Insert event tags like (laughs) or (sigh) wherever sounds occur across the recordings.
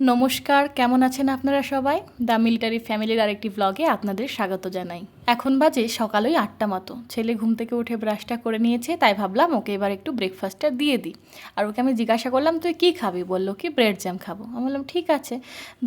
নমস্কার কেমন আছেন আপনারা সবাই? দ্য মিলিটারি ফ্যামিলির আরেকটি ব্লগে আপনাদের স্বাগত জানাই। এখন বাজে সকাল ওই আটটা মতো। ছেলে ঘুম থেকে উঠে ব্রাশটা করে নিয়েছে, তাই ভাবলাম ওকে এবার একটু ব্রেকফাস্টটা দিয়ে দিই। আর ওকে আমি জিজ্ঞাসা করলাম, তুই কী খাবি? বলল কি ব্রেড জ্যাম খাব। আমি বললাম, ঠিক আছে।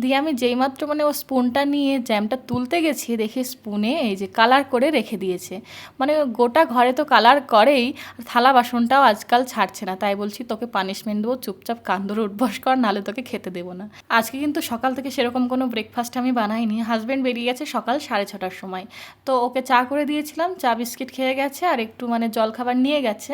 দিয়ে আমি যেইমাত্র মানে ও স্পুনটা নিয়ে জ্যামটা তুলতে গেছি, দেখি স্পুনে এই যে কালার করে রেখে দিয়েছে। মানে গোটা ঘরে তো কালার করেই, থালা বাসনটাও আজকাল ছাড়ছে না। তাই বলছি, তোকে পানিশমেন্ট দেবো, চুপচাপ কান ধরে উঠবস কর নাহলে তোকে খেতে দেবো না। আজকে কিন্তু সকাল থেকে সেরকম কোনো ব্রেকফাস্ট আমি বানাইনি। হাজব্যান্ড বেরিয়ে গেছে সকাল সাড়ে ছটার সময়। তো ওকে চা করে দিয়েছিলাম, চা বিস্কিট খেয়ে গেছে আর একটু মানে জলখাবার নিয়ে গেছে।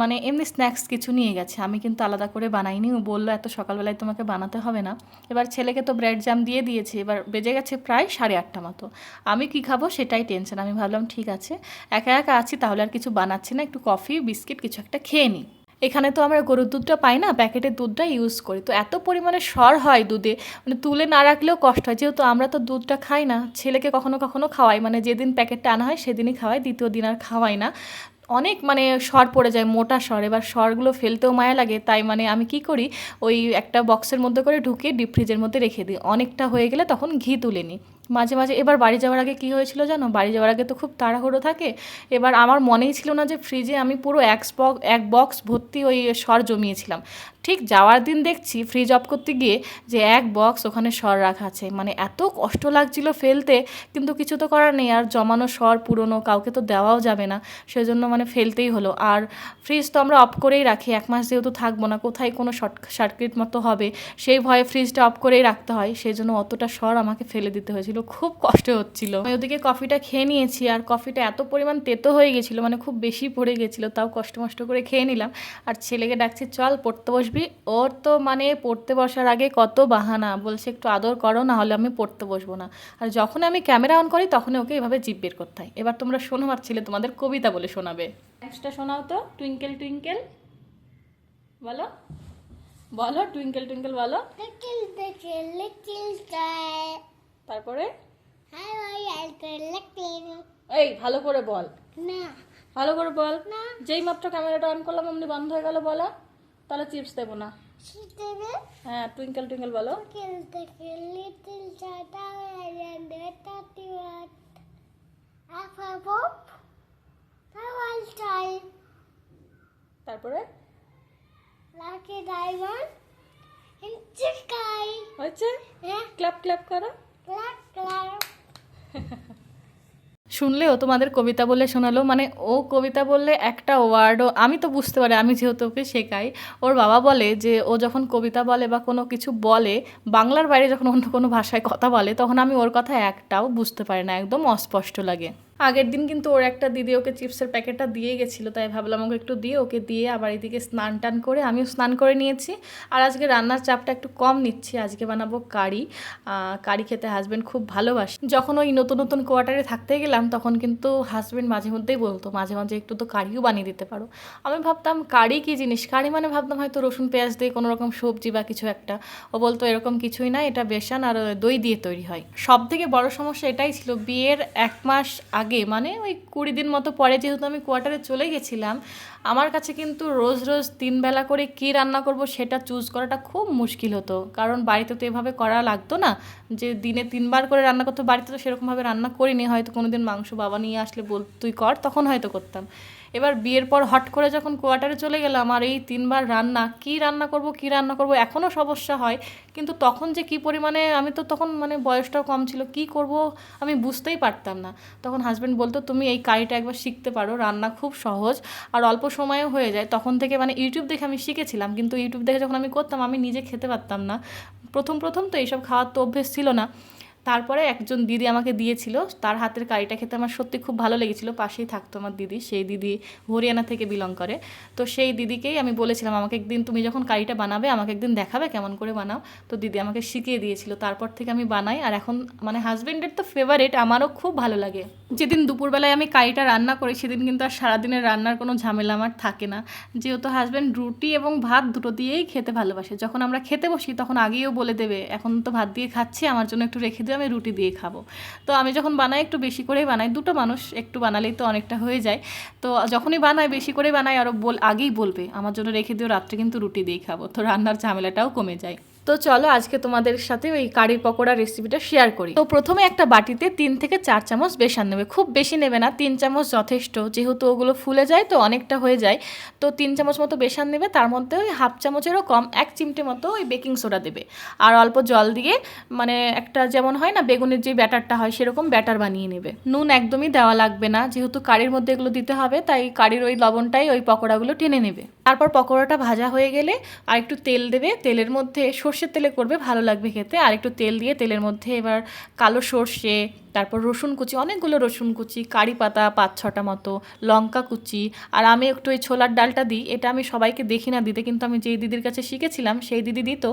মানে এমনি স্ন্যাক্স কিছু নিয়ে গেছে। আমি কিন্তু আলাদা করে বানাইনি। ও বলল, এত সকালবেলায় তোমাকে বানাতে হবে না। এবার ছেলেকে তো ব্রেড জাম দিয়ে দিয়েছি। এবার বেজে গেছে প্রায় সাড়ে আটটা মতো। আমি কি খাব সেটাই টেনশন। আমি ভাবলাম, ঠিক আছে, একা একা আছি, তাহলে আর কিছু বানাচ্ছি না। একটু কফি, বিস্কিট কিছু একটা খেয়ে নিই এখানে তো আমরা গরুর দুধটা পাই না প্যাকেটের দুধটা ইউজ করি। তো এত পরিমাণে সর হয় দুধে মানে তুলে না রাখলেও কষ্ট হয়। যেহেতু আমরা তো দুধটা খাই না, ছেলেকে কখনো কখনো খাওয়াই। মানে যেদিন প্যাকেটটা আনা হয় সেদিনই খাওয়াই, দ্বিতীয় দিন আর খাওয়াই না। অনেক মানে সর পড়ে যায়, মোটা সর। এবার সরগুলো ফেলতেও মায়া লাগে, তাই মানে আমি কি করি, ওই একটা বক্সের মধ্যে করে ঢুকিয়ে ডিপ ফ্রিজের মধ্যে রেখে দিই। অনেকটা হয়ে গেলে তখন ঘি তুলে নিই। মাঝে মাঝে এবার বাড়ি যাওয়ার আগে কি হয়েছিল জানো? বাড়ি যাওয়ার আগে তো খুব তাড়াহুড়ো থাকে। এবার আমার মনেই ছিল না যে ফ্রিজে আমি পুরো এক বক্স এক বক্স ভর্তি ওই সর জমিয়েছিলাম। ঠিক যাওয়ার দিন দেখছি ফ্রিজ অফ করতে গিয়ে যে এক বক্স ওখানে সর রাখা আছে। মানে এত কষ্ট লাগছিল ফেলতে, কিন্তু কিছু তো করার নেই। আর জমানো সর পুরনো কাউকে তো দেওয়াও যাবে না। সেজন্য মানে ফেলতেই হলো। আর ফ্রিজ তো আমরা অফ করেই রাখি। এক মাস যেহেতু থাকব না, কোথায় কোনো শর্ট সার্কিট মতো হবে? সেই ভয়ে ফ্রিজটা অফ করেই রাখতে হয়। সেই জন্য অতটা সর আমাকে ফেলে দিতে হয়েছিল। খুব কষ্ট হচ্ছিল। আমি ওদিকে কফিটা খেয়ে নিয়েছি। আর কফিটা এত পরিমাণ তেতো হয়ে গেছিল মানে খুব বেশি পড়ে গেছিল, তাও কষ্ট মষ্ট করে খেয়ে নিলাম। আর ছেলেকে ডাকছি, চল, পড়তে বসবি ওর তো মানে পড়তে বসার আগে কত বাহানা বলছে একটু আদর করো না হলে আমি পড়তে বসবো না। আর যখন আমি ক্যামেরা অন করি তখন ওকে এভাবে জিভ বের করতে হয়। এবার তোমরা শোনো আমার ছেলে তোমাদের কবিতা বলে শোনাবে। নেক্সটটা শোনাও তো টুইঙ্কেল টুইঙ্কেল। বলো। বলো টুইঙ্কেল টুইঙ্কেল বলো. তারপরে? এই ভালো করে বল। না। ভালো করে বল। না। যেই মাত্র ক্যামেরাটা অন করলাম অমনি বন্ধ হয়ে গেল বলা। তাহলে চিপস দেবো না। হ্যাঁ টুইঙ্কেল টুইঙ্কেল বলো। তারপরে? লাকি ডায়মন্ড ইন চিকাই হচ্ছে ক্ল্যাপ ক্ল্যাপ করো। ক্ল্যাপ ক্ল্যাপ (laughs) শুনলেও তোমাদের কবিতা বলে শোনালো মানে ও কবিতা বললে একটা ওয়ার্ডও আমি তো বুঝতে পারি, আমি যেহেতু ওকে শেখাই। ওর বাবা বলে যে, ও যখন কবিতা বলে বা কোনো কিছু বলে, বাংলার বাইরে যখন অন্য কোনো ভাষায় কথা বলে, তখন আমি ওর কথা একটাও বুঝতে পারি না, একদম অস্পষ্ট লাগে। আগের দিন কিন্তু ওর একটা দিদি ওকে চিপসের প্যাকেটটা দিয়ে গেছিল, তাই ভাবলাম ওকে একটু দিয়ে, ওকে দিয়ে আবার এদিকে স্নান টান করে আমিও স্নান করে নিয়েছি। আর আজকে রান্নার চাপটা একটু কম নিচ্ছি, আজকে বানাবো কারি। কারি খেতে হাজব্যান্ড খুব ভালোবাসে। যখন ওই নতুন নতুন কোয়ার্টারে থাকতে গেলাম, তখন কিন্তু হাজব্যান্ড মাঝে মধ্যেই বলতো, মাঝে মাঝে একটু তো কারিও বানিয়ে দিতে পারো। আমি ভাবতাম, কারি কী জিনিস? কারি মানে ভাবতাম হয়তো রসুন, পেঁয়াজ দিয়ে কোনো রকম সবজি বা কিছু একটা। ও বলতো, এরকম কিছুই না, এটা বেসান আর দই দিয়ে তৈরি হয়। সব থেকে বড় সমস্যা এটাই ছিল, বিয়ের এক মাস আগে মানে ওই কুড়ি দিন মতো পরে যেহেতু আমি কোয়ার্টারে চলে গেছিলাম, আমার কাছে কিন্তু রোজ রোজ তিন বেলা করে কি রান্না করব সেটা চুজ করাটা খুব মুশকিল হতো। কারণ বাড়িতে তো এভাবে করা লাগতো না, যে দিনে তিনবার করে রান্না করতো, বাড়িতে তো সেরকমভাবে রান্না করিনি, হয়তো কোনো দিন মাংস বাবা নিয়ে আসলে বল, তুই কর, তখন হয়তো করতাম। এবার বিয়ের পর হট করে যখন কোয়ার্টারে চলে গেলাম, আর এই তিনবার রান্না, কি রান্না করব, কি রান্না করব এখনও সমস্যা হয়। কিন্তু তখন যে কি পরিমাণে, আমি তো তখন মানে বয়সটাও কম ছিল, কি করব আমি বুঝতেই পারতাম না। তখন হাজব্যান্ড বলতো, তুমি এই কারিটা একবার শিখতে পারো, রান্না খুব সহজ। আর অল্প সময়েও হয়ে যায়। তখন থেকে মানে ইউটিউব দেখে আমি শিখেছিলাম, কিন্তু ইউটিউব দেখে যখন আমি করতাম, আমি নিজে খেতে পারতাম না। প্রথম প্রথম তো এইসব খাওয়ার তো অভ্যেস ছিল না। তারপরে একজন দিদি আমাকে দিয়েছিল, তার হাতের কারিটা খেতে আমার সত্যি খুব ভালো লেগেছিল, পাশেই থাকতো আমার দিদি, সেই দিদি হরিয়ানা থেকে বিলং করে। তো সেই দিদিকেই আমি বলেছিলাম, আমাকে একদিন তুমি যখন কারিটা বানাবে, আমাকে একদিন দেখাবে কেমন করে বানাও। তো দিদি আমাকে শিখিয়ে দিয়েছিল, তারপর থেকে আমি বানাই, আর এখন মানে হাজব্যান্ডের তো ফেভারিট আমারও খুব ভালো লাগে। যেদিন দুপুরবেলায় আমি কারিটা রান্না করি, সেদিন কিন্তু আর সারাদিনের রান্নার কোনো ঝামেলা আমার থাকে না। যেহেতু হাজব্যান্ড রুটি এবং ভাত দুটো দিয়েই খেতে ভালোবাসে, যখন আমরা খেতে বসি তখন আগেও বলে দেবে, এখন তো ভাত দিয়ে খাচ্ছি, আমার জন্য একটু রেখে দিও আমি রুটি দিয়ে খাব। তো আমি যখন বানাই একটু বেশি করেই বানাই, দুটো মানুষ একটু বানালেই তো অনেকটা হয়ে যায়। তো যখনই বানাই, বেশি করে বানাই আরও বল, আগেই বলবে, আমার জন্য রেখে দিও, রাত্রে কিন্তু রুটি দিয়ে খাব। তো রান্নার ঝামেলাটাও কমে যায়। তো চলো আজকে তোমাদের সাথে ওই কারি পকোড়া রেসিপিটা শেয়ার করি। তো প্রথমে একটা বাটিতে তিন থেকে চার চামচ বেসন নেবে। খুব বেশি নেবে না, তিন চামচ যথেষ্ট। যেহেতু ওগুলো ফুলে যায় তো অনেকটা হয়ে যায়। তো তিন চামচ মতো বেসন নেবে, তার মধ্যে ওই হাফ চামচেরও কম, এক চিমটে মতো ওই বেকিং সোডা দেবে। আর অল্প জল দিয়ে মানে একটা যেমন হয় না, বেগুনের যে ব্যাটারটা হয়, সেরকম ব্যাটার বানিয়ে নেবে। নুন একদমই দেওয়া লাগবে না, যেহেতু কারির মধ্যে এগুলো দিতে হবে, তাই কারির ওই লবণটাই ওই পকোড়াগুলো টেনে নেবে। তারপর পকোড়াটা ভাজা হয়ে গেলে আর একটু তেল দেবে। তেলের মধ্যে সর্ষের তেলে করবে, ভালো লাগবে খেতে। আর একটু তেল দিয়ে, তেলের মধ্যে এবার কালো সর্ষে তারপর রসুন কুচি, অনেকগুলো রসুন কুচি, কারি পাতা, পাঁচ ছটা মতো, লঙ্কা কুচি। আর আমি একটু ওই ছোলার ডালটা দিই, এটা আমি সবাইকে দেখি না দিতে, কিন্তু আমি যেই দিদির কাছে শিখেছিলাম, সেই দিদি দিত।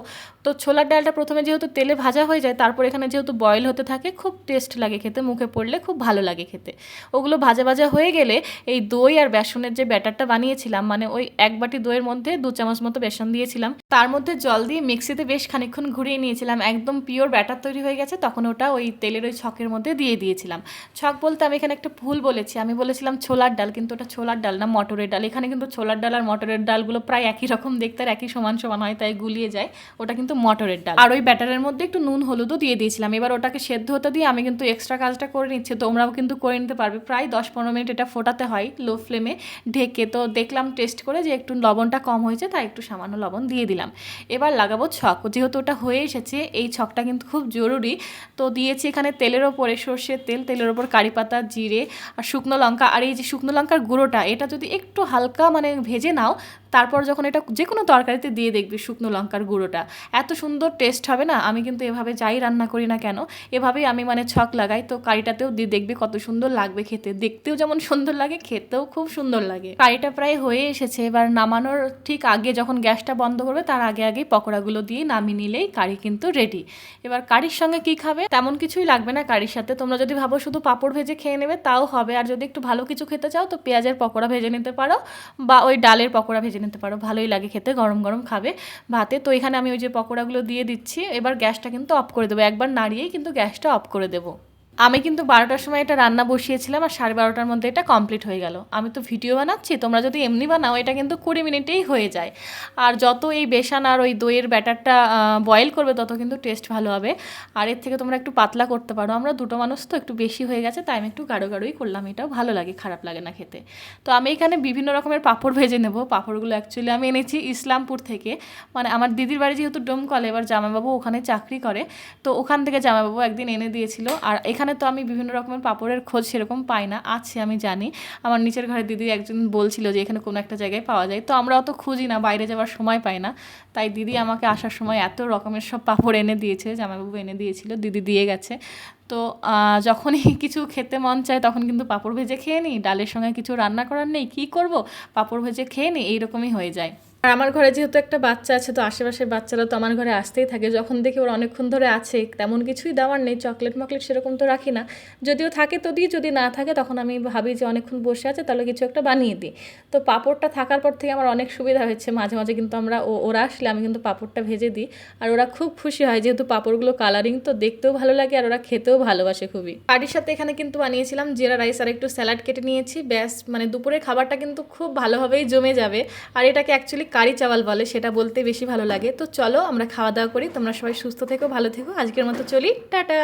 তো ছোলার ডালটা প্রথমে যেহেতু তেলে ভাজা হয়ে যায়, তারপর এখানে যেহেতু বয়েল হতে থাকে, খুব টেস্ট লাগে খেতে, মুখে পড়লে খুব ভালো লাগে খেতে। ওগুলো ভাজা ভাজা হয়ে গেলে এই দই আর বেসনের যে ব্যাটারটা বানিয়েছিলাম মানে ওই এক বাটি দইয়ের মধ্যে দু চামচ মতো বেসন দিয়েছিলাম। তার মধ্যে জল দিয়ে মিক্সিতে বেশ খানিক্ষণ ঘুরিয়ে নিয়েছিলাম, একদম পিওর ব্যাটার তৈরি হয়ে গেছে, তখন ওটা ওই তেলের ওই ছকের মধ্যে দিয়ে দিয়েছিলাম। ছক বলতে আমি এখানে একটা ভুল বলেছি। আমি বলেছিলাম ছোলার ডাল, কিন্তু ওটা ছোলার ডাল না, মটরের ডাল। এখানে কিন্তু ছোলার ডাল আর মটরের ডালগুলো প্রায় একই রকম দেখতে আর একই সমান সমান হয়, তাই গুলিয়ে যায়। ওটা কিন্তু মটরের ডাল। আর ওই ব্যাটারের মধ্যে একটু নুন, হলুদও দিয়ে দিয়েছিলাম। এবার ওটাকে সেদ্ধ হতে দিয়ে আমি কিন্তু এক্সট্রা কাজটা করে নিচ্ছি। তোমরাও কিন্তু করে নিতে পারবে। প্রায় দশ পনেরো মিনিট এটা ফোটাতে হয় লো ফ্লেমে ঢেকে। তো দেখলাম টেস্ট করে যে একটু লবণটা কম হয়েছে, তাই একটু সামান্য লবণ দিয়ে দিলাম। এবার লাগাবো ছক। যেহেতু ওটা হয়ে এসেছে, এই ছকটা কিন্তু খুব জরুরি। তো দিয়েছি এখানে তেলের ওপরে সর্ষের তেল, তেলের ওপর কারি পাতা, জিরে আর শুকনো লঙ্কা। আর এই যে শুকনো লঙ্কার গুঁড়োটা, এটা যদি একটু হালকা মানে ভেজে নাও তারপর যখন এটা যে কোনো তরকারিতে দিয়ে দেখবি শুকনো লঙ্কার গুঁড়োটা। এত সুন্দর টেস্ট হবে না? আমি কিন্তু এভাবে যাই রান্না করি না কেন? এভাবেই আমি মানে ছক লাগাই, তো কারিটাতেও দিয়ে দেখবি কত সুন্দর লাগবে খেতে। দেখতেও যেমন সুন্দর লাগে, খেতেও খুব সুন্দর লাগে। কারিটা প্রায় হয়ে এসেছে। এবার নামানোর ঠিক আগে যখন গ্যাসটা বন্ধ করবে, তার আগে আগেই পকোড়াগুলো দিয়ে নামিয়ে নিলেই কারি কিন্তু রেডি এবার কারির সঙ্গে কি খাবে? তেমন কিছুই লাগবে না কারির সাথে। তোমরা যদি ভাবো শুধু পাঁপড় ভেজে খেয়ে নেবে, তাও হবে। আর যদি একটু ভালো কিছু খেতে চাও, তো পেঁয়াজের পকোড়া ভেজে নিতে পারো বা ওই ডালের পকোড়া ভেজে নিতে পারো, ভালোই লাগে খেতে, গরম গরম খাবে ভাতে। তো এখানে আমি ওই যে পকোড়াগুলো দিয়ে দিচ্ছি, এবার গ্যাসটা কিন্তু অফ করে দেবো, একবার নাড়িয়েই কিন্তু গ্যাসটা অফ করে দেবো। আমি কিন্তু বারোটার সময় এটা রান্না বসিয়েছিলাম আর সাড়ে বারোটার মধ্যে এটা কমপ্লিট হয়ে গেল। আমি তো ভিডিও বানাচ্ছি, তোমরা যদি এমনি বানাও, এটা কিন্তু কুড়ি মিনিটেই হয়ে যায়। আর যত এই বেসন আর ওই দইয়ের ব্যাটারটা বয়েল করবে, তত কিন্তু টেস্ট ভালো হবে। আর এর থেকে তোমরা একটু পাতলা করতে পারো। আমরা দুটো মানুষ তো একটু বেশি হয়ে গেছে, তাই আমি একটু গাঢ় গাঢ়ই করলাম। এটাও ভালো লাগে, খারাপ লাগে না খেতে। তো আমি এখানে বিভিন্ন রকমের পাঁপড় ভেজে নেব। পাঁপড়গুলো অ্যাকচুয়ালি আমি এনেছি ইসলামপুর থেকে। মানে আমার দিদির বাড়ি যেহেতু ডোমকল, এবার জামাইবাবু ওখানে চাকরি করে, তো ওখান থেকে জামাইবাবু একদিন এনে দিয়েছিল। আর এখানে তো আমি বিভিন্ন রকমের পাঁপড়ের খোঁজ সেরকম পাই না, আছে আমি জানি। আমার নিচের ঘরে দিদি একজন বলছিল যে এখানে কোনো একটা জায়গায় পাওয়া যায়। তো আমরা অত খুঁজি না, বাইরে যাওয়ার সময় পাই না। তাই দিদি আমাকে আসার সময় এত রকমের সব পাঁপড় এনে দিয়েছে, জামাইবাবু এনে দিয়েছিল, দিদি দিয়ে গেছে। তো যখনই (laughs) কিছু খেতে মন চায় তখন কিন্তু পাঁপড় ভেজে খেয়ে নিই, ডালের সঙ্গে কিছু রান্না করার নেই, কী করব? পাঁপড় ভেজে খেয়ে নিই, এইরকমই হয়ে যায়। আর আমার ঘরে যেহেতু একটা বাচ্চা আছে, তো আশেপাশের বাচ্চারা তো আমার ঘরে আসতেই থাকে। যখন দেখি ওরা অনেকক্ষণ ধরে আছে, তেমন কিছুই দেওয়ার নেই, চকলেট মকলেট সেরকম তো রাখি না। যদিও থাকে তো দিই, যদি না থাকে তখন আমি ভাবি যে অনেকক্ষণ বসে আছে, তাহলে কিছু একটা বানিয়ে দিই। তো পাঁপড়টা থাকার পর থেকে আমার অনেক সুবিধা হয়েছে। মাঝে মাঝে কিন্তু আমরা ওরা আসলে আমি কিন্তু পাঁপড়টা ভেজে দিই। আর ওরা খুব খুশি হয়, যেহেতু পাঁপড়গুলো কালারিং তো দেখতেও ভালো লাগে আর ওরা খেতেও ভালোবাসে খুবই। বাড়ির সাথে এখানে কিন্তু বানিয়েছিলাম জিরা রাইস আর একটু স্যালাড কেটে নিয়েছি। ব্যাস মানে দুপুরের খাবারটা কিন্তু খুব ভালোভাবেই জমে যাবে। আর এটাকে অ্যাকচুয়ালি কারি চাওয়াল বলে, সেটা বলতে বেশি ভালো লাগে। তো চলো, আমরা খাওয়া দাওয়া করি। তোমরা সবাই সুস্থ থেকো, ভালো থেকো। আজকের মতো চলি। টাটা!